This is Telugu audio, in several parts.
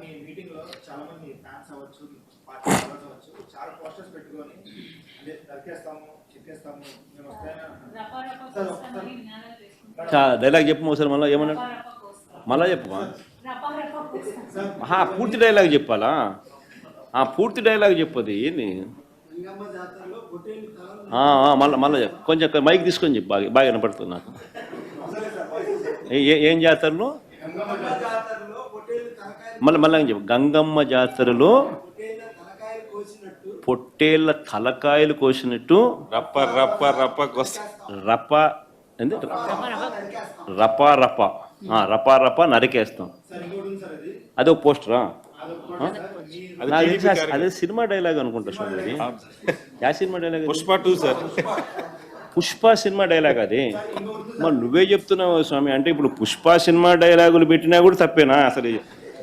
మీ మీటింగ్లో చాలా మంది ఫ్యాన్స్ అవ్వచ్చు పార్టీ అవ్వచ్చు చాలా పోస్టర్స్ పెట్టుకొని దరికేస్తాము మేము అంటున్నారు. డైలాగ్ చెప్పు ఒకసారి మళ్ళీ ఏమన్నా? మళ్ళా చెప్పు ఆహా, పూర్తి డైలాగ్ చెప్పాలా? ఆ పూర్తి డైలాగ్ చెప్పది ఏంది? ఆ, మళ్ళా మళ్ళా చెప్పు. కొంచెం మైక్ తీసుకొని చెప్పు బాగా బాగా వినపడుతుంది నాకు. ఏ- ఏ- ఏం జాతరలో? మళ్ళీ మళ్ళీ చెప్పు? గంగమ్మ జాతరలో పొట్టేళ్ళ తలకాయలు కోసినట్టు రప్ప రప్ప రప్ప కొస్త. రప ఏంది? రప రప ఆ, రప రప నరికేస్తాం. అది అదే ఒక పోస్టరా? అది సినిమా డైలాగ్ అనుకుంటా స్వామి అది. Yeah cinema dialogue? Pushpa two sir. Pushpa cinema dialogue అది. మరి నువ్వే చెప్తున్నావు స్వామి అంటే ఇప్పుడు పుష్ప సినిమా డైలాగులు పెట్టినా కూడా తప్పేనా అసలు?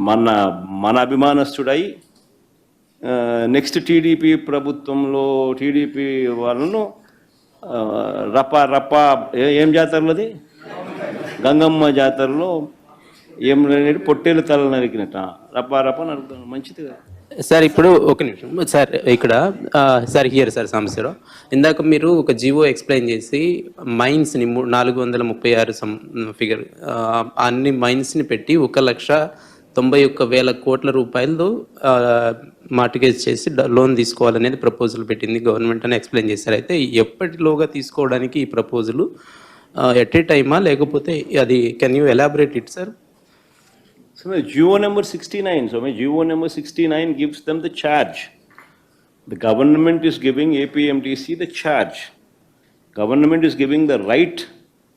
మన మన అభిమానస్తుడై నెక్స్ట్ టీడీపీ ప్రభుత్వంలో టీడీపీ వాళ్ళను రప రప ఏ- ఏం జాతరలోది గంగమ్మ జాతరలో ఏం లేని పొట్టేలు తల నరికినట్ట రప రప నరుకుతాను మంచిది కదా. సార్ ఇప్పుడు ఒక నిమిషం. సార్ ఇక్కడ సార్ హియర్ సార్ సమస్యలో ఇందాక మీరు ఒక జివో ఎక్స్ప్లెయిన్ చేసి మైన్స్ని నాలుగు వందల ముప్పై ఆరు సం ఫిగర్ అన్ని మైన్స్ని పెట్టి ఒక లక్ష తొంభై ఒక్క వేల కోట్ల రూపాయలు మార్టిగేజ్ చేసి డ- లోన్ తీసుకోవాలనేది ప్రపోజల్ పెట్టింది. గవర్నమెంట్ అని ఎక్స్ప్లెయిన్ చేశారు. అయితే ఎప్పటిలోగా తీసుకోవడానికి ఈ ప్రపోజలు ఎట్ ఏ టైమా లేకపోతే అది can you elaborate it sir So my GO number 69, so my GO number 69 gives them the charge. The government is giving APMTC the charge. Government is giving the right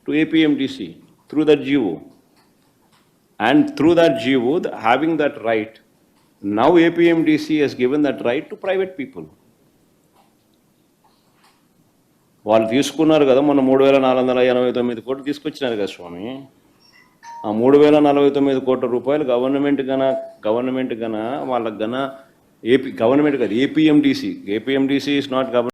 to APMTC through that GO. And through that GO, the- having that right, now APMDC has given that right to private people. వాళ్ళు తీసుకున్నారు కదా మొన్న మూడు వేల నాలుగు వందల ఎనభై తొమ్మిది కోట్లు తీసుకొచ్చినారు కదా స్వామి ఆ మూడు వేల నలభై తొమ్మిది కోట్ల రూపాయలు గవర్నమెంట్ గన గవర్నమెంట్ గన వాళ్ళకి గన ఏపీ గవర్నమెంట్ కాదు APMDC APMDC is not government